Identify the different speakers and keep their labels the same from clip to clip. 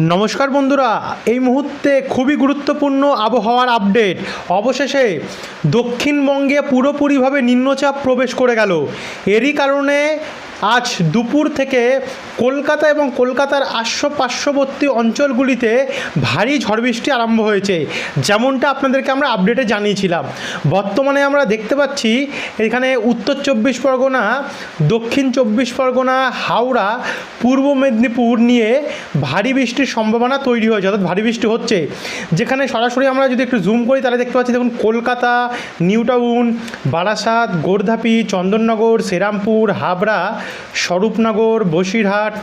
Speaker 1: নমস্কার বন্ধুরা, এই মুহূর্তে খুবই গুরুত্বপূর্ণ আবহাওয়ার আপডেট। অবশেষে দক্ষিণবঙ্গে পুরোপুরিভাবে নিম্নচাপ প্রবেশ করে গেল। এরই কারণে আজ দুপুর থেকে কলকাতা এবং কলকাতার আশ্ব পার্শ্ববর্তী অঞ্চলগুলিতে ভারী ঝড় বৃষ্টি আরম্ভ হয়েছে। যেমনটা আপনাদেরকে আমরা আপডেটে জানিয়েছিলাম। বর্তমানে আমরা দেখতে পাচ্ছি এখানে উত্তর চব্বিশ পরগনা, দক্ষিণ চব্বিশ পরগনা, হাওড়া, পূর্ব মেদিনীপুর নিয়ে ভারী বৃষ্টির সম্ভাবনা তৈরি হয়েছে, অর্থাৎ ভারী বৃষ্টি হচ্ছে। যেখানে সরাসরি আমরা যদি একটু জুম করি, তাহলে দেখতে পাচ্ছি দেখুন কলকাতা, নিউ টাউন, বারাসাত, গোর্ধাপি, চন্দননগর, শ্রীরামপুর, হাবড়া স্বরূপনগর, বসিরহাট,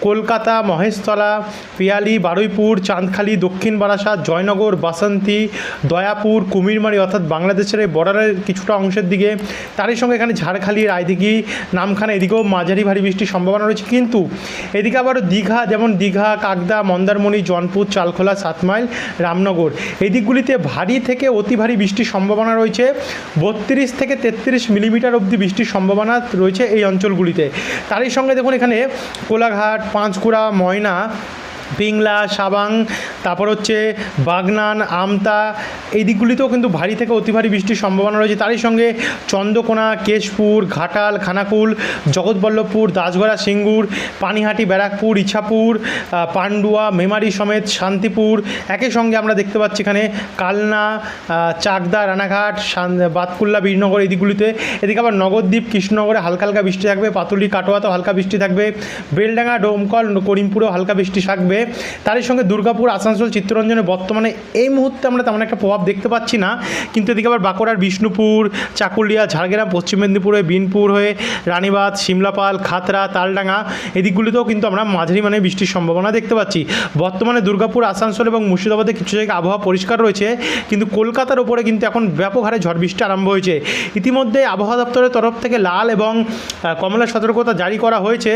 Speaker 1: কলকাতা, মহেশতলা, পিয়ালি, বারুইপুর, চাঁদখালি, দক্ষিণ বারাসাত জয়নগর, বাসন্তী, দয়াপুর, কুমিরমারি অর্থাৎ বাংলাদেশের এই বর্ডারের কিছুটা অংশের দিকে। তারই সঙ্গে এখানে ঝাড়খালি, রায়দিঘি, নামখানা, এদিকেও মাঝারি ভারী বৃষ্টির সম্ভাবনা রয়েছে। কিন্তু এদিকে আবার দীঘা, যেমন দীঘা, কাকদা, মন্দারমণি জনপুর চালখোলা সাতমাইল রামনগর। এই দিকগুলিতে ভারী থেকে অতি ভারী বৃষ্টির সম্ভাবনা রয়েছে। বত্রিশ থেকে তেত্রিশ মিলিমিটার অবধি বৃষ্টির সম্ভাবনা রয়েছে এই অঞ্চলগুলিতে। তারই সঙ্গে দেখুন এখানে কোলাঘাট পাঁচকুড়া ময়না পিংলা, সাবাং, তারপর হচ্ছে বাগনান, আমতা, এই দিকগুলিতেও কিন্তু ভারী থেকে অতি ভারী বৃষ্টির সম্ভাবনা রয়েছে। তারই সঙ্গে চন্দ্রকোনা, কেশপুর, ঘাটাল, খানাকুল, জগৎবল্লভপুর, দাসগড়া, সিঙ্গুর, পানিহাটি, ব্যারাকপুর, ইছাপুর পান্ডুয়া, মেমারি সমেত শান্তিপুর। একই সঙ্গে আমরা দেখতে পাচ্ছি এখানে কালনা চাকদা, রানাঘাট বাতকুল্লা, বীরনগর এই দিকগুলিতে। এদিকে আবার নগরদ্বীপ, কৃষ্ণনগরে হালকা হালকা বৃষ্টি থাকবে, পাতুলি, কাটোয়াতেও হালকা বৃষ্টি থাকবে। বেলডাঙ্গা, ডোমকল, করিমপুরেও হালকা বৃষ্টি থাকবে। তারই সঙ্গে দুর্গাপুর, আসানসোল, চিত্তরঞ্জনে বর্তমানে এই মুহূর্তে আমরা তেমন একটা প্রভাব দেখতে পাচ্ছি না। কিন্তু এদিকে আবার বাঁকুড়ার বিষ্ণুপুর, চাকুলিয়া, ঝাড়গ্রাম, পশ্চিম মেদিনীপুরে বিনপুর হয়ে রানীবাঁধ শিমলাপাল খাতরা তালডাঙ্গা এদিকগুলিতেও কিন্তু আমরা মাঝারি মানে বৃষ্টির সম্ভাবনা দেখতে পাচ্ছি। বর্তমানে দুর্গাপুর, আসানসোল এবং মুর্শিদাবাদে কিছু জায়গায় আবহাওয়া পরিষ্কার রয়েছে, কিন্তু কলকাতার ওপরে কিন্তু এখন ব্যাপক হারে ঝড় বৃষ্টি আরম্ভ হয়েছে। ইতিমধ্যে আবহাওয়া দপ্তরের তরফ থেকে লাল এবং কমলা সতর্কতা জারি করা হয়েছে।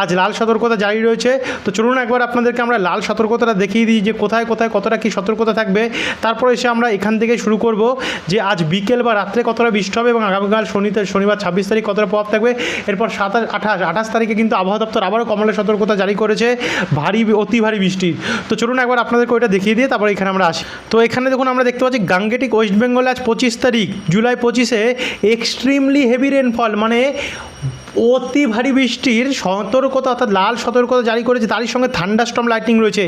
Speaker 1: আজ লাল সতর্কতা জারি রয়েছে। তো চলুন একবার আপনাদেরকে আমরা লাল সতর্কতাটা দেখিয়ে দিই যে কোথায় কোথায় কতটা কী সতর্কতা থাকবে। তারপরে এসে আমরা এখান থেকে শুরু করব যে আজ বিকেল বা রাত্রে কতটা বৃষ্টি হবে এবং আগামীকাল শনিতে শনিবার ছাব্বিশ তারিখ কতটা প্রভাব থাকবে। এরপর সাতাশ, আঠাশ আঠাশ তারিখে কিন্তু আবহাওয়া দপ্তর আবারও কমলা সতর্কতা জারি করেছে। ভারী, অতি ভারী বৃষ্টির। তো চলুন একবার আপনাদেরকে ওইটা দেখিয়ে দিয়ে তারপরে এখানে আমরা আসি। তো এখানে দেখুন আমরা দেখতে পাচ্ছি গাঙ্গেটিক ওয়েস্ট বেঙ্গলে আজ পঁচিশ তারিখ, জুলাই পঁচিশে এক্সট্রিমলি হেভি রেনফল মানে অতি ভারী বৃষ্টির সতর্কতা অর্থাৎ লাল সতর্কতা জারি করেছে। তারই সঙ্গে থান্ডাস্টম লাইটিং রয়েছে।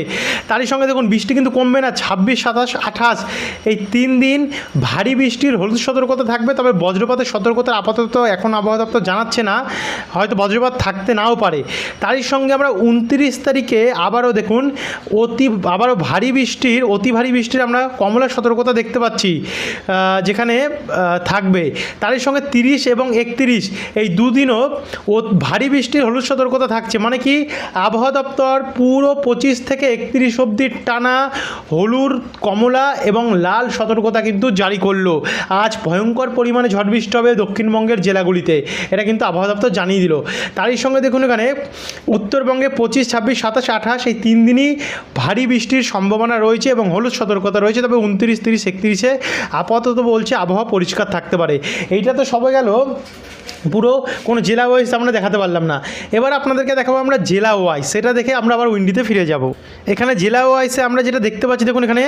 Speaker 1: তারই সঙ্গে দেখুন, বৃষ্টি কিন্তু কমবে না। ছাব্বিশ, সাতাশ, আঠাশ, এই তিন দিন ভারী বৃষ্টির হলুদ সতর্কতা থাকবে। তবে বজ্রপাতের সতর্কতা আপাতত এখন আবহাওয়া দপ্তর জানাচ্ছে না। হয়তো বজ্রপাত থাকতে নাও পারে। তারই সঙ্গে আমরা উনত্রিশ তারিখে আবারও দেখুন, অতি, আবারও ভারী বৃষ্টির, অতি ভারী বৃষ্টির আমরা কমলা সতর্কতা দেখতে পাচ্ছি যেখানে থাকবে। তারই সঙ্গে তিরিশ এবং একত্রিশ, এই দুদিনও ও ভারী বৃষ্টির হলুদ সতর্কতা থাকছে। মানে কি? আবহাওয়া দপ্তর পুরো পঁচিশ থেকে একত্রিশ অবধি টানা হলুদ, কমলা এবং লাল সতর্কতা কিন্তু জারি করল। আজ ভয়ঙ্কর পরিমাণে ঝড় বৃষ্টি হবে দক্ষিণবঙ্গের জেলাগুলিতে। এটা কিন্তু আবহাওয়া দপ্তর জানিয়ে দিল। তারই সঙ্গে দেখুন এখানে, উত্তরবঙ্গে পঁচিশ, ছাব্বিশ, সাতাশ, আঠাশ এই তিন দিনই ভারী বৃষ্টির সম্ভাবনা রয়েছে এবং হলুদ সতর্কতা রয়েছে। তবে উনত্রিশ, তিরিশ, একত্রিশে আপাতত বলছে আবহাওয়া পরিষ্কার থাকতে পারে। এইটা তো সবে গেল। পুরো কোনো জেলা ওয়াইজ আমরা দেখাতে পারলাম না। এবার আপনাদেরকে দেখাবো আমরা জেলা ওয়াইজ সেটা দেখে আমরা আবার উইন্ডিতে ফিরে যাব। এখানে জেলা ওয়াইজে আমরা যেটা দেখতে পাচ্ছি, দেখুন এখানে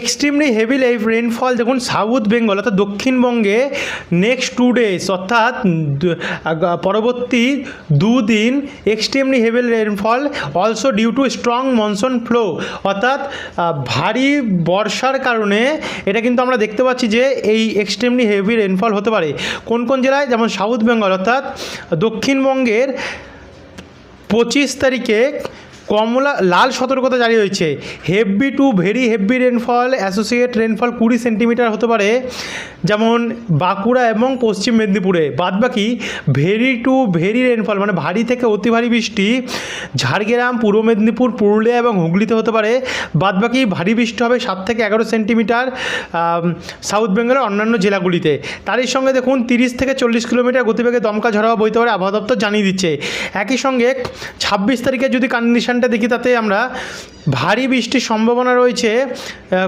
Speaker 1: এক্সট্রিমলি হেভি রেনফল দেখুন সাউথ বেঙ্গল অর্থাৎ দক্ষিণবঙ্গে নেক্সট টু ডেজ অর্থাৎ পরবর্তী দুদিন extremely heavy rainfall also due to strong monsoon flow অর্থাৎ ভারী বর্ষার কারণে এটা কিন্তু আমরা দেখতে পাচ্ছি যে এই এক্সট্রিমলি হেভি রেনফল হতে পারে। কোন কোন জেলায়? যেমন সাউথ বেঙ্গল অর্থাৎ দক্ষিণবঙ্গের পঁচিশ তারিখে কমলা, লাল সতর্কতা জারি হয়েছে। Heavy to very heavy rainfall associate rainfall কুড়ি সেন্টিমিটার হতে পারে, যেমন বাঁকুড়া এবং পশ্চিম মেদিনীপুরে। বাদবাকি ভেরি টু ভেরি রেনফল মানে ভারী থেকে অতি ভারী বৃষ্টি ঝাড়গ্রাম, পূর্ব মেদিনীপুর, পুরুলিয়া এবং হুগলিতে হতে পারে। বাদবাকি, ভারী বৃষ্টি হবে সাত থেকে এগারো সেন্টিমিটার সাউথ বেঙ্গলের অন্যান্য জেলাগুলিতে। তারই সঙ্গে দেখুন, তিরিশ থেকে চল্লিশ কিলোমিটার গতিবেগে দমকা ঝড় বইতে পারে, আবহাওয়া দপ্তর জানিয়ে দিচ্ছে। একই সঙ্গে ছাব্বিশ তারিখে যদি কন্ডিশন কন্ডিশনটা দেখি, তাতে আমরা ভারী বৃষ্টির সম্ভাবনা রয়েছে।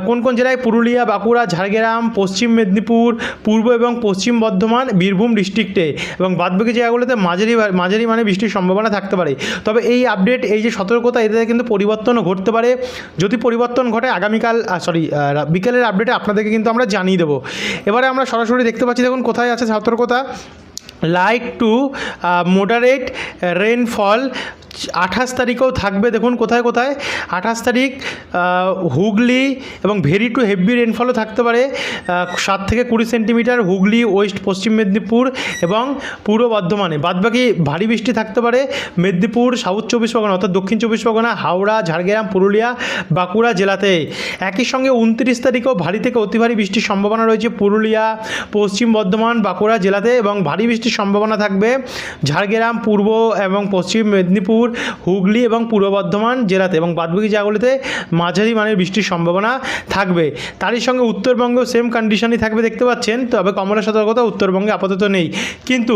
Speaker 1: কোন কোন জেলায়? পুরুলিয়া, বাঁকুড়া, ঝাড়গ্রাম, পশ্চিম মেদিনীপুর, পূর্ব এবং পশ্চিম বর্ধমান, বীরভূম ডিস্ট্রিক্টে এবং বাদবাকি জায়গাগুলোতে মাঝারি মাঝারি মানে বৃষ্টির সম্ভাবনা থাকতে পারে। তবে এই আপডেট এই যে সতর্কতা এতে কিন্তু পরিবর্তনও ঘটতে পারে। যদি পরিবর্তন ঘটে, আগামীকাল সরি বিকেলের আপডেটে আপনাদেরকে কিন্তু আমরা জানিয়ে দেবো। এবারে আমরা সরাসরি দেখতে পাচ্ছি, দেখুন কোথায় আছে সতর্কতা। লাইট টু মোডারেট রেনফল আঠাশ তারিখেও থাকবে, দেখুন কোথায় কোথায়। আঠাশ তারিখ হুগলি এবং ভেরি টু হেভি রেনফলও থাকতে পারে। সাত থেকে কুড়ি সেন্টিমিটার হুগলি, ওয়েস্ট, পশ্চিম মেদিনীপুর এবং পূর্ব বর্ধমানে। বাদবাকি ভারী বৃষ্টি থাকতে পারে। মেদিনীপুর, সাউথ চব্বিশ পরগনা অর্থাৎ দক্ষিণ চব্বিশ পরগনা, হাওড়া, ঝাড়গ্রাম, পুরুলিয়া, বাঁকুড়া জেলাতে। একই সঙ্গে উনত্রিশ তারিখেও ভারী থেকে অতি ভারী বৃষ্টির সম্ভাবনা রয়েছে পুরুলিয়া, পশ্চিম বর্ধমান, বাঁকুড়া জেলাতে এবং ভারী বৃষ্টির সম্ভাবনা থাকবে ঝাড়গ্রাম, পূর্ব এবং পশ্চিম মেদিনীপুর। হুগলি এবং পূর্ব বর্ধমান জেলাতে এবং বাদবাকি জায়গাগুলিতে মাঝারি মানের বৃষ্টির সম্ভাবনা থাকবে। তারই সঙ্গে উত্তরবঙ্গেও সেম কন্ডিশনই থাকবে দেখতে পাচ্ছেন, তবে কমলা সতর্কতা উত্তরবঙ্গে আপাতত নেই। কিন্তু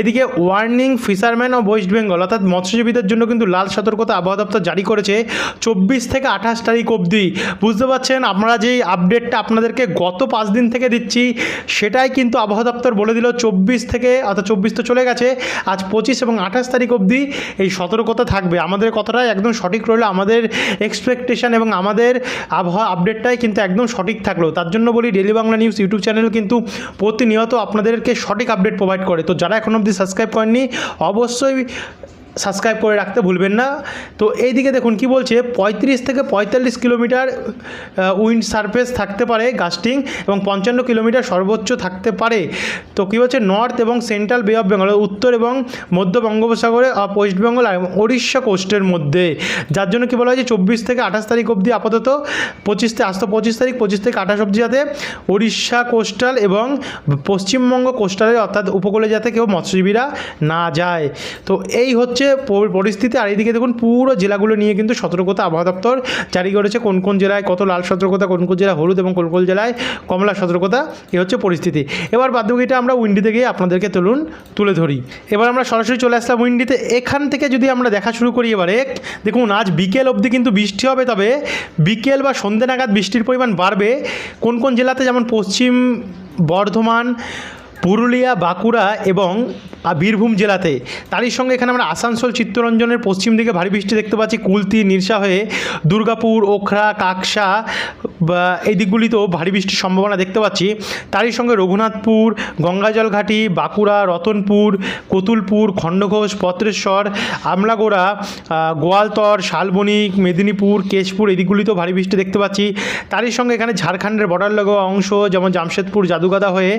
Speaker 1: এদিকে ওয়ার্নিং ফিশারম্যান ও ওয়েস্ট বেঙ্গল অর্থাৎ মৎস্যজীবীদের জন্য কিন্তু লাল সতর্কতা আবহাওয়া দপ্তর জারি করেছে চব্বিশ থেকে আঠাশ তারিখ অবধি। বুঝতে পারছেন, আমরা যেই আপডেটটা আপনাদেরকে গত পাঁচ দিন থেকে দিচ্ছি, সেটাই কিন্তু আবহাওয়া দপ্তর বলে দিল চব্বিশ থেকে, অর্থাৎ চব্বিশ তো চলে গেছে, আজ পঁচিশ এবং আঠাশ তারিখ অবধি এই সতর্কতা থাকবে। আমাদের কথাটাই একদম সঠিক রইল। আমাদের এক্সপেকটেশান এবং আমাদের আবহাওয়া আপডেটটাই কিন্তু একদম সঠিক থাকল। তার জন্য বলি daily Bangla news YouTube channel কিন্তু প্রতিনিয়ত আপনাদেরকে সঠিক আপডেট প্রোভাইড করে। তো যারা এখন অবধি সাবস্ক্রাইব করেননি, অবশ্যই সাবস্ক্রাইব করে রাখতে ভুলবেন না। তো এইদিকে দেখুন কি বলছে, পঁয়ত্রিশ থেকে পঁয়তাল্লিশ কিলোমিটার উইন্ড সারফেস থাকতে পারে গাস্টিং এবং পঞ্চান্ন কিলোমিটার সর্বোচ্চ থাকতে পারে। তো কী বলছে, নর্থ এবং সেন্ট্রাল বে অফ বেঙ্গল, উত্তর এবং মধ্য বঙ্গোপসাগরে অফ ওয়েস্ট বেঙ্গল এবং উড়িষ্যা কোস্টের মধ্যে। যার জন্য কী বলা হয় যে চব্বিশ থেকে আঠাশ তারিখ অবধি আপাতত, পঁচিশ থেকে, আজ তো পঁচিশ তারিখ, পঁচিশ থেকে আঠাশ অবধি যাতে উড়িষ্যা কোস্টাল এবং পশ্চিমবঙ্গ কোস্টালে, অর্থাৎ উপকূলে যাতে কেউ মৎস্যজীবীরা না যায়। তো এই হচ্ছে প- পরিস্থিতি। আর এইদিকে দেখুন, পুরো জেলাগুলো নিয়ে কিন্তু সতর্কতা আবহাওয়া দপ্তর জারি করেছে। কোন কোন জেলায় কত লাল সতর্কতা, কোন কোন জেলায় হলুদ এবং কোন কোন জেলায় কমলা সতর্কতা, এ হচ্ছে পরিস্থিতি। এবার বাদবাকিটা আমরা উইন্ডিতে গিয়ে আপনাদেরকে তুলুন, তুলে ধরি। এবার আমরা সরাসরি চলে আসলাম উইন্ডিতে। এখান থেকে যদি আমরা দেখা শুরু করি এবারে, দেখুন, আজ বিকেল অবধি কিন্তু বৃষ্টি হবে, তবে বিকেল বা সন্ধ্যে নাগাদ বৃষ্টির পরিমাণ বাড়বে। কোন কোন জেলাতে যেমন পশ্চিম বর্ধমান, পুরুলিয়া, বাঁকুড়া এবং আ, বীরভূম জেলাতে। তারই সঙ্গে এখানে আমরা আসানসোল চিত্তরঞ্জনের পশ্চিম দিকে ভারী বৃষ্টি দেখতে পাচ্ছি। কুলতি নির্সা হয়ে দুর্গাপুর ওখরা কাকসা এই দিকগুলিতেও ভারী বৃষ্টির সম্ভাবনা দেখতে পাচ্ছি। তারই সঙ্গে রঘুনাথপুর গঙ্গাজল ঘাটি বাঁকুড়া রতনপুর কতুলপুর খণ্ডঘোষ পত্রেশ্বর আমলাগোড়া গোয়ালতর শালবনিক মেদিনীপুর কেশপুর এই দিকগুলিতেও ভারী বৃষ্টি দেখতে পাচ্ছি। তারই সঙ্গে এখানে ঝাড়খণ্ডের বর্ডার লাগোয়া অংশ যেমন জামশেদপুর জাদুগাদা হয়ে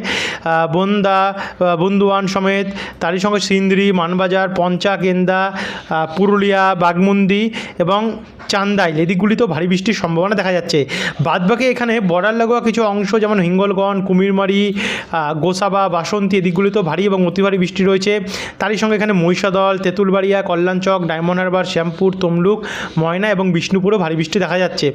Speaker 1: বন্দা বন্দুয়ান সমেত তারই সঙ্গে সিন্দ্রি, মানবাজার, পঞ্চা কেন্দা পুরুলিয়া বাগমুন্দি এবং চান্দাইল। এদিকগুলিতেও ভারী বৃষ্টির সম্ভাবনা দেখা যাচ্ছে। বাদবাকি এখানে বর্ডার লাগোয়া কিছু অংশ যেমন হিঙ্গলগঞ্জ, কুমিরমারি গোসাবা, বাসন্তী, এদিকগুলিতেও ভারী এবং অতি ভারী বৃষ্টি রয়েছে। তারই সঙ্গে এখানে মহিষাদল, তেঁতুলবাড়িয়া, কল্যাণচক, ডায়মন্ড হারবার, শ্যামপুর, তমলুক, ময়না এবং বিষ্ণুপুরও ভারী বৃষ্টি দেখা যাচ্ছে।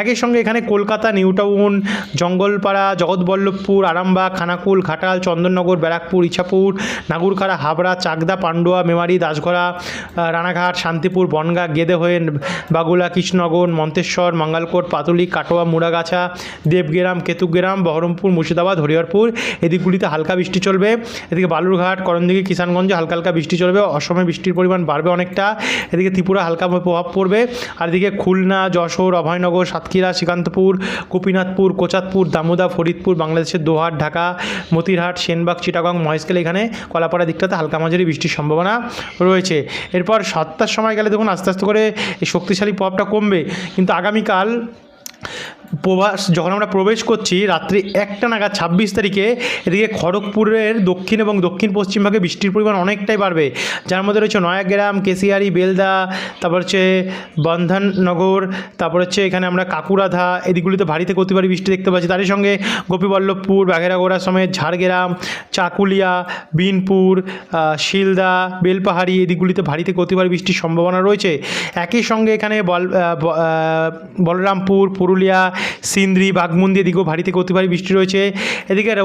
Speaker 1: একই সঙ্গে এখানে কলকাতা, নিউ টাউন, জঙ্গলপাড়া, জগৎবল্লভপুর, আরামবাগ, খানাকুল, ঘাটাল, চন্দননগর, ব্যারাকপুর, ইছাপুর, নাগুরখাড়া হাবড়া, চাকদা, পান্ডুয়া, মেমারি, দাসগড়া রানাঘাট, শান্তিপুর, বনগা, গেদে হয়ে বাগুলা, কৃষ্ণনগর, মন্তেশ্বর, মঙ্গালকোট, পাতুলি, কাটোয়া, মুড়াগাছা, দেবগ্রাম, কেতুগ্রাম, বহরমপুর, মুর্শিদাবাদ, হরিহরপুর। এদিকগুলিতে হালকা বৃষ্টি চলবে। এদিকে বালুরঘাট, করণদিঘি, কিষানগঞ্জে হালকা হালকা বৃষ্টি চলবে। অসমে বৃষ্টির পরিমাণ বাড়বে অনেকটা। এদিকে ত্রিপুরা হালকা প্রভাব পড়বে। আর এদিকে খুলনা, যশোর, অভয়নগর, সাতক্ষীরা, শ্রীকান্তপুর, গোপীনাথপুর কোচাতপুর দামোদা, ফরিদপুর, বাংলাদেশের দোহাট, ঢাকা, মতিরহাট, সেনবাগ, চিটাগং, মহেশকেল এখানে কলাপাড়া দিকটাতে হালকা মাঝারি বৃষ্টির সম্ভাবনা রয়েছে। এরপর সাতটার সময় গেলে দেখুন আস্তে আস্তে করে এই শক্তিশালী প্রভাবটা কমবে। কিন্তু আগামীকাল প্রবাস যখন আমরা প্রবেশ করছি রাত্রি একটা নাগাদ ছাব্বিশ তারিখে, এদিকে খড়গপুরের দক্ষিণ এবং দক্ষিণ পশ্চিম ভাগে বৃষ্টির পরিমাণ অনেকটাই বাড়বে। যার মধ্যে রয়েছে নয়াগ্রাম, কেশিয়ারি, বেলদা, তারপর হচ্ছে বন্ধননগর, তারপর হচ্ছে এখানে আমরা কাকুরাধা, এদিকগুলিতে ভারী থেকে অতি ভারী বৃষ্টি দেখতে পাচ্ছি। তারই সঙ্গে গোপীবল্লভপুর বাঘেরাগোড়া সমেত ঝাড়গ্রাম, চাকুলিয়া, বিনপুর শিলদা, বেলপাহাড়ি এদিকগুলিতে ভারী থেকে অতি ভারী বৃষ্টির সম্ভাবনা রয়েছে। একই সঙ্গে এখানে বল বলরামপুর, পুরুলিয়া সিন্দ্রি, বাঘমুন্দি এদিকেও ভারী থেকে অতি ভারী বৃষ্টি রয়েছে। এদিকে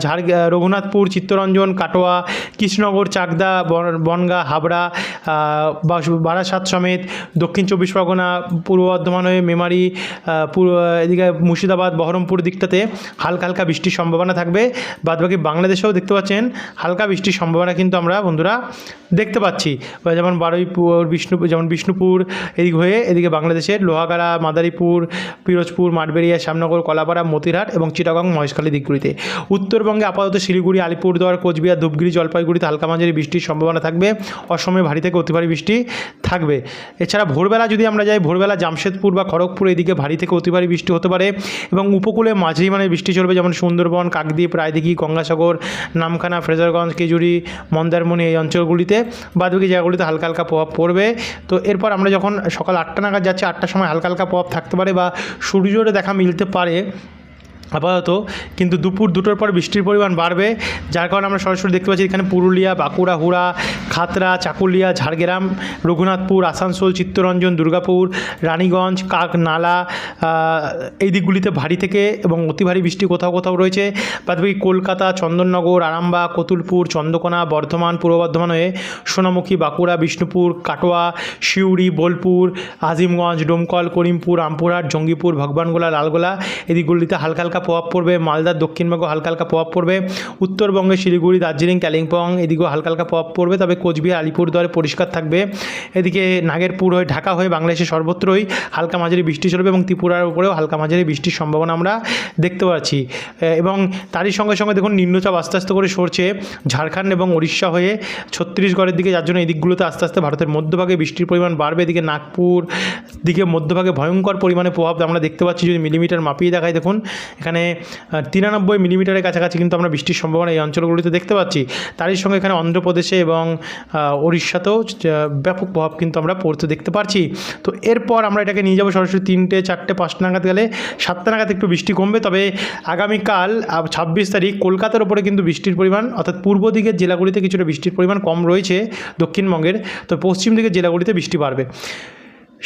Speaker 1: ঝাড় রঘুনাথপুর, চিত্তরঞ্জন, কাটোয়া, কৃষ্ণনগর, চাকদা, বন- বনগাঁ, হাবড়া বারাসাত সমেত দক্ষিণ চব্বিশ পরগনা, পূর্ব বর্ধমান হয়ে মেমারি পূর্ব, এদিকে মুর্শিদাবাদ, বহরমপুর দিকটাতে হালকা হালকা বৃষ্টির সম্ভাবনা থাকবে। বাদবাকি বাংলাদেশেও দেখতে পাচ্ছেন হালকা বৃষ্টির সম্ভাবনা কিন্তু আমরা বন্ধুরা দেখতে পাচ্ছি। যেমন বারুইপুর বিষ্ণুপুর যেমন বিষ্ণুপুর এদিক হয়ে এদিকে বাংলাদেশের লোহাগাড়া, মাদারীপুর, পিরোজপুর মাঠবেড়িয়া, শ্যামনগর, কলাপাড়া, মতিরহাট এবং চিটাগং, মহেশখালী দিকগুলিতে। উত্তরবঙ্গে আপাতত শিলিগুড়ি, আলিপুরদুয়ার, কোচবিহার ধূপগুড়ি জলপাইগুড়িতে হালকা মাঝারি বৃষ্টির সম্ভাবনা থাকবে। অসময়ে ভারী থেকে অতি ভারী বৃষ্টি থাকবে। এছাড়া ভোরবেলা যদি আমরা যাই, ভোরবেলা জামশেদপুর বা খড়গপুর এদিকে ভারী থেকে অতি ভারী বৃষ্টি হতে পারে এবং উপকূলে মাঝারি মানে বৃষ্টি চলবে, যেমন সুন্দরবন, কাকদ্বীপ, রায়দিঘি, গঙ্গাসাগর, নামখানা, ফ্রেজারগঞ্জ, কেজুরি, মন্দারমণি এই অঞ্চলগুলিতে। বাদবাকি জায়গাগুলিতে হালকা হালকা প্রভাব পড়বে। তো এরপর আমরা যখন সকাল আটটা নাগাদ যাচ্ছি, আটটার সময় হালকা হালকা প্রভাব থাকতে পারে বা সূর্যের দেখা মিলতে পারে। আপাতত কিন্তু দুপুর দুটোর পর বৃষ্টির পরিমাণ বাড়বে, যার কারণে আমরা সরাসরি দেখতে পাচ্ছি এখানে পুরুলিয়া, বাঁকুড়া, হুড়া খাতরা চাকুলিয়া, ঝাড়গ্রাম, রঘুনাথপুর, আসানসোল, চিত্তরঞ্জন, দুর্গাপুর, রানীগঞ্জ কাক নালা এই দিকগুলিতে ভারী থেকে এবং অতি ভারী বৃষ্টি কোথাও কোথাও রয়েছে। বাদবাকি কলকাতা, চন্দননগর, আরামবাগ, কতুলপুর, চন্দ্রকোনা, বর্ধমান, পূর্ব বর্ধমান হয়ে সোনামুখী, বাঁকুড়া, বিষ্ণুপুর, কাটোয়া, সিউড়ি, বোলপুর, আজিমগঞ্জ, ডোমকল, করিমপুর, রামপুরহাট, জঙ্গিপুর, ভগবানগোলা, লালগোলা এদিকগুলিতে হালকা হালকা প্রভাব পড়বে মালদার দক্ষিণবঙ্গ হালকা হালকা প্রভাব পড়বে। উত্তরবঙ্গে শিলিগুড়ি, দার্জিলিং, কালিম্পং এদিকেও হালকা হালকা প্রভাব পড়বে। তবে কোচবিহার, আলিপুরদুয়ারে পরিষ্কার থাকবে। এদিকে নাগেরপুর হয়ে ঢাকা হয়ে বাংলাদেশের সর্বত্রই হালকা মাঝারি বৃষ্টি চলবে এবং ত্রিপুরার উপরেও হালকা মাঝারি বৃষ্টির সম্ভাবনা আমরা দেখতে পাচ্ছি। এবং তারই সঙ্গে সঙ্গে দেখুন নিম্নচাপ আস্তে আস্তে করে সরছে ঝাড়খণ্ড এবং উড়িষ্যা হয়ে ছত্তিশগড়ের দিকে যার জন্য এই দিকগুলোতে আস্তে আস্তে ভারতের মধ্যভাগে বৃষ্টির পরিমাণ বাড়বে। এদিকে নাগপুর দিকে মধ্যভাগে ভয়ঙ্কর পরিমাণে প্রভাব আমরা দেখতে পাচ্ছি। যদি মিলিমিটার মাপিয়ে দেখায় দেখুন, এখানে তিরানব্বই মিলিমিটারের কাছাকাছি কিন্তু আমরা বৃষ্টির সম্ভাবনা এই অঞ্চলগুলিতে দেখতে পাচ্ছি। তারই সঙ্গে এখানে অন্ধ্রপ্রদেশে এবং উড়িষ্যাতেও ব্যাপক প্রভাব কিন্তু আমরা পড়তে দেখতে পারছি। তো এরপর আমরা এটাকে নিয়ে যাব সরাসরি তিনটে, চারটে, পাঁচটা নাগাদ গেলে সাতটা নাগাদ একটু বৃষ্টি কমবে। তবে আগামীকাল ছাব্বিশ তারিখ কলকাতার ওপরে কিন্তু বৃষ্টির পরিমাণ, অর্থাৎ পূর্ব দিকের জেলাগুলিতে কিছুটা বৃষ্টির পরিমাণ কম রয়েছে দক্ষিণবঙ্গের। তো পশ্চিম দিকের জেলাগুলিতে বৃষ্টি বাড়বে।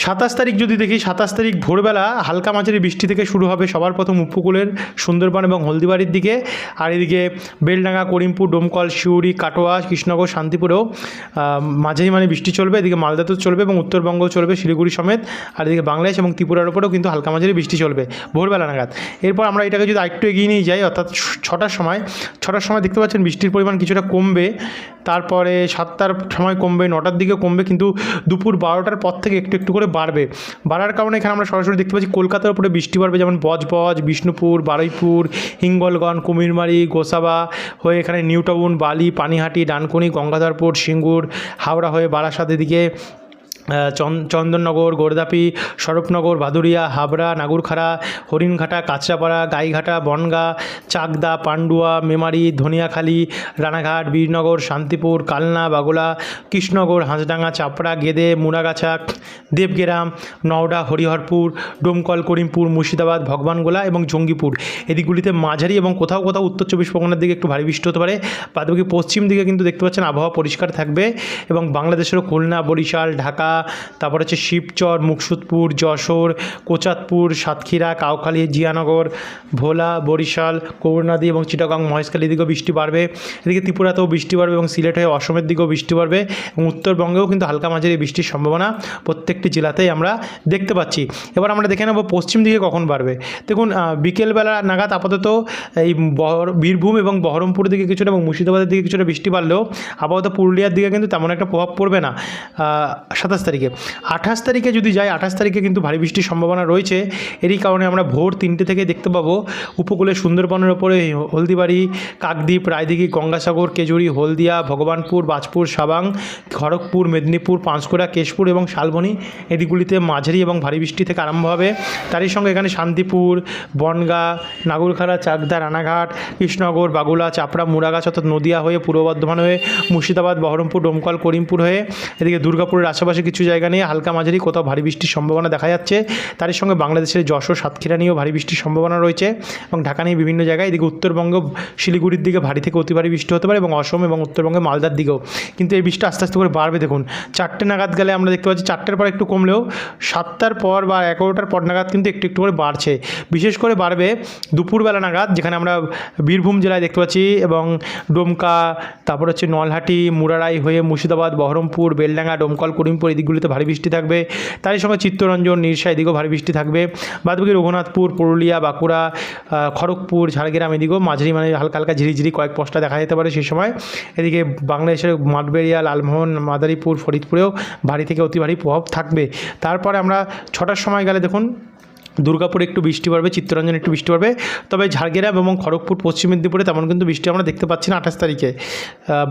Speaker 1: সাতাশ তারিখ যদি দেখি, সাতাশ তারিখ ভোরবেলা হালকা মাঝারি বৃষ্টি থেকে শুরু হবে সবার প্রথম উপকূলের সুন্দরবন এবং হলদিবাড়ির দিকে। আর এদিকে বেলডাঙ্গা, করিমপুর, ডোমকল শিউড়ি কাটোয়া, কৃষ্ণনগর, শান্তিপুরেও মাঝারি মানে বৃষ্টি চলবে। এদিকে মালদাতেও চলবে এবং উত্তরবঙ্গ চলবে, শিলিগুড়ি সমেত। আর এদিকে বাংলাদেশ এবং ত্রিপুরার উপরেও কিন্তু হালকা মাঝারি বৃষ্টি চলবে, ভোরবেলা নাগাদ। এরপর আমরা এটাকে যদি আরেকটু এগিয়ে নিয়ে যাই, অর্থাৎ ছটার সময় ছটার সময় দেখতে পাচ্ছেন বৃষ্টির পরিমাণ কিছুটা কমবে। তারপরে সাতটার সময় কমবে, নটার দিকে কমবে, কিন্তু দুপুর বারোটার পর থেকে একটু একটু করে বাড়বে। বাড়ার কারণে এখানে আমরা সরাসরি দেখতে পাচ্ছি কলকাতার উপরে বৃষ্টি বাড়বে যেমন বজবজ বিষ্ণুপুর বারুইপুর হিঙ্গলগঞ্জ কুমিরমারি গোসাবা হয়ে এখানে নিউটাউন বালি পানিহাটি ডানকুনি গঙ্গাধরপুর সিঙ্গুর হাওড়া হয়ে বারাসাত এদিকে। আহ, চন- চন্দননগর, গোরদাপি, স্বরূপনগর, ভাদুরিয়া, হাবড়া, নাগুরখাড়া, হরিণঘাটা, কাঁচরাপাড়া, গাইঘাটা, বনগা, চাকদা, পান্ডুয়া, মেমারি, ধনিয়াখালী, রানাঘাট, বীরনগর, শান্তিপুর, কালনা, বাগুলা, কৃষ্ণনগর, হাঁসডাঙ্গা, চাপড়া, গেদে মুরাগাছা দেবগেরাম, নওডা, হরিহরপুর, ডোমকল, করিমপুর, মুর্শিদাবাদ, ভগবানগোলা এবং জঙ্গিপুর। এদিকগুলিতে মাঝারি এবং কোথাও কোথাও উত্তর চব্বিশ পরগনার দিকে একটু ভারী বৃষ্টি হতে পারে। বাদবাকি পশ্চিম দিকে কিন্তু দেখতে পাচ্ছেন আবহাওয়া পরিষ্কার থাকবে এবং বাংলাদেশেরও খুলনা, বরিশাল, ঢাকা তারপর হচ্ছে শিবচর, মুকসুদপুর, যশোর কোচাতপুর সাতক্ষীরা, কাউখালী, জিয়ানগর, ভোলা, বরিশাল, করুণাদি এবং চিটাগং মহেশখালী দিকেও বৃষ্টি বাড়বে। এদিকে ত্রিপুরাতেও বৃষ্টি বাড়বে এবং সিলেট হয়ে অসমের দিকেও বৃষ্টি বাড়বে এবং উত্তরবঙ্গেও কিন্তু হালকা মাঝারি বৃষ্টির সম্ভাবনা প্রত্যেকটি জেলাতেই আমরা দেখতে পাচ্ছি। এবার আমরা দেখে নেব পশ্চিম দিকে কখন বাড়বে। দেখুন বিকেলবেলা নাগাদ আপাতত এই বীরভূম এবং বহরমপুর দিকে কিছুটা এবং মুর্শিদাবাদের দিকে কিছুটা বৃষ্টি বাড়লেও আপাতত পুরুলিয়ার দিকে কিন্তু তেমন একটা প্রভাব পড়বে না। সাতাশ তারিখে। আঠাশ তারিখে যদি যাই, আঠাশ তারিখে কিন্তু ভারী বৃষ্টির সম্ভাবনা রয়েছে। এরই কারণে আমরা ভোর তিনটে থেকে দেখতে পাবো উপকূলে সুন্দরবনের ওপরে হলদিবাড়ি, কাকদ্বীপ, রায়দিঘি, গঙ্গাসাগর, কেজুরি, হলদিয়া, ভগবানপুর, বাজপুর, সাবাং, খড়গপুর, মেদিনীপুর, পাঁশকুড়া, কেশপুর এবং শালবনী এদিকগুলিতে মাঝারি এবং ভারী বৃষ্টি থেকে আরম্ভ হবে। তারই সঙ্গে এখানে শান্তিপুর, বনগা, নাগরখাড়া, চাকদা, রানাঘাট, কৃষ্ণনগর, বাগুলা, চাপড়া মুরাগাছ অর্থাৎ নদিয়া হয়ে পূর্ব বর্ধমান হয়ে মুর্শিদাবাদ, বহরমপুর, ডোমকল, করিমপুর হয়ে এদিকে দুর্গাপুরের আশেপাশে কিছু কিছু জায়গা নিয়ে হালকা মাঝারি, কোথাও ভারী বৃষ্টির সম্ভাবনা দেখা যাচ্ছে। তার সঙ্গে বাংলাদেশের যশোর, সাতক্ষীরা নিয়েও ভারী বৃষ্টির সম্ভাবনা রয়েছে এবং ঢাকা নিয়ে বিভিন্ন জায়গায়, এদিকে উত্তরবঙ্গ, শিলিগুড়ির দিকে ভারী থেকে অতি ভারী বৃষ্টি হতে পারে এবং অসম এবং উত্তরবঙ্গে মালদার দিকেও। কিন্তু এই বৃষ্টি আস্তে আস্তে করে বাড়বে। দেখুন, চারটে নাগাদ গেলে আমরা দেখতে পাচ্ছি চারটের পর একটু কমলেও সাতটার পর বা এগারোটার পর নাগাদ কিন্তু একটু একটু করে বাড়ছে। বিশেষ করে বাড়বে দুপুরবেলা নাগাদ, যেখানে আমরা বীরভূম জেলায় দেখতে পাচ্ছি এবং ডোমকা, তারপর হচ্ছে নলহাটি, মুরারাই হয়ে মুর্শিদাবাদ, বহরমপুর, বেলডাঙ্গা, ডোমকল, করিমপুর এই দিকগুলিতে ভারী বৃষ্টি থাকবে। তারই সঙ্গে চিত্তরঞ্জন, নিরসা এদিকেও ভারী বৃষ্টি থাকবে। বাদবাকি রঘুনাথপুর, পুরুলিয়া, বাঁকুড়া খড়গপুর, ঝাড়গ্রাম এদিকেও মাঝারি মানে হালকা হালকা ঝিরিঝিরি কয়েক পশটা দেখা যেতে পারে সেই সময়। এদিকে বাংলাদেশের মাঠবেড়িয়া, লালমোহন, মাদারীপুর, ফরিদপুরেও ভারী থেকে অতি ভারী প্রভাব থাকবে। তারপরে আমরা ছটার সময় গেলে দেখুন দুর্গাপুরে একটু বৃষ্টি পড়বে, চিত্তরঞ্জন একটু বৃষ্টি পড়বে। তবে ঝাড়গ্রাম এবং খড়গপুর পশ্চিম মেদিনীপুরে তেমন কিন্তু বৃষ্টি আমরা দেখতে পাচ্ছি না আঠাশ তারিখে।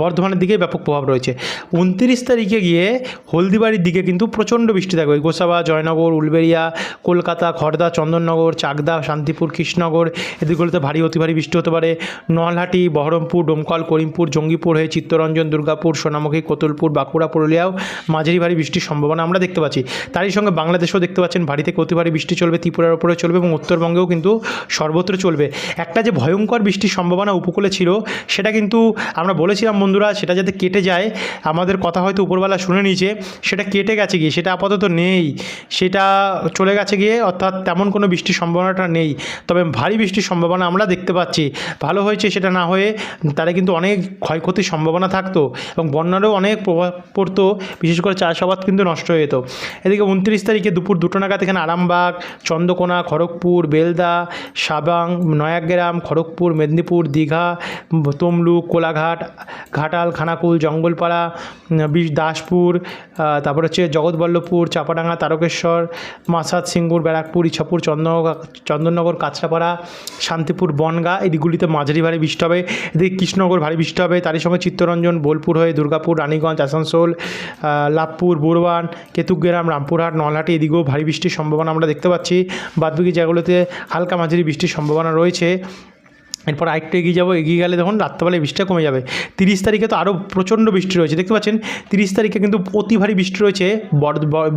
Speaker 1: বর্ধমানের দিকে ব্যাপক প্রভাব রয়েছে। উনত্রিশ তারিখে গিয়ে হলদিবাড়ির দিকে কিন্তু প্রচণ্ড বৃষ্টি থাকবে। গোসাবা, জয়নগর, উলবেড়িয়া, কলকাতা খড়দা চন্দননগর, চাকদা, শান্তিপুর, কৃষ্ণনগর এদিকগুলোতে ভারী, অতি ভারী বৃষ্টি হতে পারে। নলহাটি, বহরমপুর, ডোমকল, করিমপুর, জঙ্গিপুর হয়ে চিত্তরঞ্জন, দুর্গাপুর, সোনামুখী, কোতুলপুর, বাঁকুড়া, পুরুলিয়াও মাঝারি ভারী বৃষ্টির সম্ভাবনা আমরা দেখতে পাচ্ছি। তারই সঙ্গে বাংলাদেশেও দেখতে পাচ্ছেন ভারী থেকে অতি ভারী বৃষ্টি চলবে ত্রিপুরার উপরে চলবে এবং উত্তরবঙ্গেও কিন্তু সর্বত্র চলবে। একটা যে ভয়ঙ্কর বৃষ্টির সম্ভাবনা উপকূলে ছিল, সেটা কিন্তু আমরা বলেছিলাম বন্ধুরা, সেটা যাতে কেটে যায়, আমাদের কথা হয়তো উপরবেলা শুনে নিয়েছে, সেটা কেটে গেছে গিয়ে, সেটা আপাতত নেই। সেটা চলে গেছে গিয়ে, অর্থাৎ তেমন কোনো বৃষ্টির সম্ভাবনাটা নেই। তবে ভারী বৃষ্টির সম্ভাবনা আমরা দেখতে পাচ্ছি। ভালো হয়েছে সেটা না হয়ে, তারা কিন্তু অনেক ক্ষয়ক্ষতির সম্ভাবনা থাকতো এবং বন্যারও অনেক প্রভাব পড়তো, বিশেষ করে চাষাবাদ কিন্তু নষ্ট হয়ে যেত। এদিকে উনত্রিশ তারিখে দুপুর দুটো নাগাদ এখানে আরামবাগ চন্দ্রকোনা, খড়গপুর, বেলদা, সাবাং, নয়াগ্রাম, খড়গপুর, মেদিনীপুর, দীঘা, তমলুক, কোলাঘাট, ঘাটাল, খানাকুল, জঙ্গলপাড়া, বিশ, দাসপুর তারপর হচ্ছে জগৎবল্লভপুর, চাপাডাঙ্গা, তারকেশ্বর মাসাদ সিঙ্গুর, ব্যারাকপুর, ইছাপুর চন্দননগর চন্দননগর কাঁচরাপাড়া, শান্তিপুর, বনগা এই দিকগুলিতে মাঝারি ভারী বৃষ্টি হবে। এদিকে কৃষ্ণনগর ভারী বৃষ্টি হবে। তারই সঙ্গে চিত্তরঞ্জন, বোলপুর হয়ে দুর্গাপুর, রানীগঞ্জ, আসানসোল লাভপুর বুরবান কেতুগ্রাম রামপুরহাট, নলহাটি, এদিকেও ভারী বৃষ্টির সম্ভাবনা আমরা দেখতে পাচ্ছি। বাদবাকি জায়গাগুলোতে হালকা মাঝারি বৃষ্টির সম্ভাবনা রয়েছে। এরপর আরেকটু এগিয়ে যাব, এগিয়ে গেলে তখন রাত্রেবেলায় বৃষ্টিটা কমে যাবে। তিরিশ তারিখে তো আরও প্রচণ্ড বৃষ্টি রয়েছে, দেখতে পাচ্ছেন? তিরিশ তারিখে কিন্তু অতি ভারী বৃষ্টি রয়েছে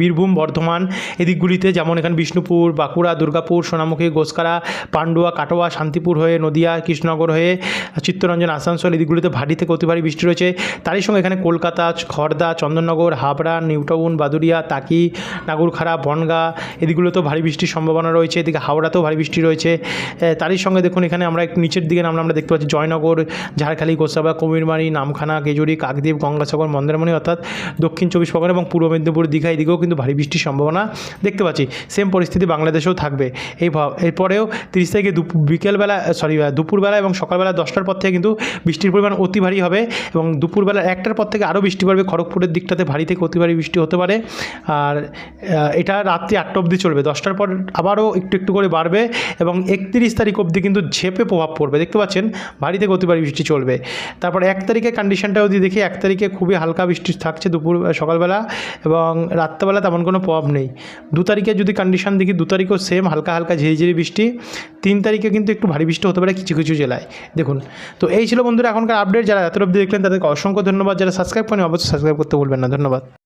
Speaker 1: বীরভূম, বর্ধমান এদিকগুলিতে, যেমন এখানে বিষ্ণুপুর, বাঁকুড়া, দুর্গাপুর, সোনামুখী গোসকারা পান্ডুয়া, কাটোয়া, শান্তিপুর হয়ে নদিয়া, কৃষ্ণনগর হয়ে চিত্তরঞ্জন, আসানসোল এদিকগুলিতে ভারী থেকে অতি ভারী বৃষ্টি রয়েছে। তারই সঙ্গে এখানে কলকাতা খড়দা চন্দননগর, হাবড়া, নিউটাউন বাদুরিয়া তাকি, নাগুরখাড়া, বনগা এদিকগুলোতেও ভারী বৃষ্টির সম্ভাবনা রয়েছে, এদিকে হাওড়াতেও ভারী বৃষ্টি রয়েছে। তারই সঙ্গে দেখুন এখানে আমরা একটু নিচের দিকে নামলে আমরা দেখতে পাচ্ছি জয়নগর, ঝাড়খালি, গোসাবা, কুমিরমারি, নামখানা কেজুরি কাকদ্বীপ, গঙ্গাসাগর, মন্দারমণি অর্থাৎ দক্ষিণ চব্বিশ পরগনা এবং পূর্ব মেদিনীপুর দীঘা, এদিকেও কিন্তু ভারী বৃষ্টির সম্ভাবনা দেখতে পাচ্ছি। সেম পরিস্থিতি বাংলাদেশেও থাকবে। এই এরপরেও তিরিশ তারিখে বিকেলবেলা সরি দুপুরবেলা এবং সকালবেলা দশটার পর থেকে কিন্তু বৃষ্টির পরিমাণ অতি ভারী হবে এবং দুপুরবেলা একটার পর থেকে আরও বৃষ্টি পড়বে। খড়গপুরের দিকটাতে ভারী থেকে অতি ভারী বৃষ্টি হতে পারে। আর এটা রাত্রি আটটা অবধি চলবে। দশটার পর আবারও একটু একটু করে বাড়বে এবং একত্রিশ তারিখ অবধি কিন্তু ঝেপে প্রভাব পড়বে। দেখতে পাচ্ছেন ভারী থেকে বৃষ্টি চলবে। তারপর এক তারিখে কন্ডিশনটা যদি দেখি, এক তারিখে খুবই হালকা বৃষ্টি থাকছে দুপুর সকালবেলা এবং রাত্রেবেলা তেমন কোনো প্রভাব নেই। দু তারিখে যদি কন্ডিশন দেখি, দু তারিখও সেম হালকা হালকা ঝিরিঝিরি বৃষ্টি। তিন তারিখে কিন্তু একটু ভারী বৃষ্টি হতে পারে কিছু কিছু জেলায়। দেখুন, তো এই ছিল বন্ধুরা এখনকার আপডেট যারা এত অবধি দেখলেন, তাদেরকে অসংখ্য ধন্যবাদ। যারা সাবস্ক্রাইব করেন অবশ্যই সাবস্ক্রাইব করতে বলবেন না। ধন্যবাদ।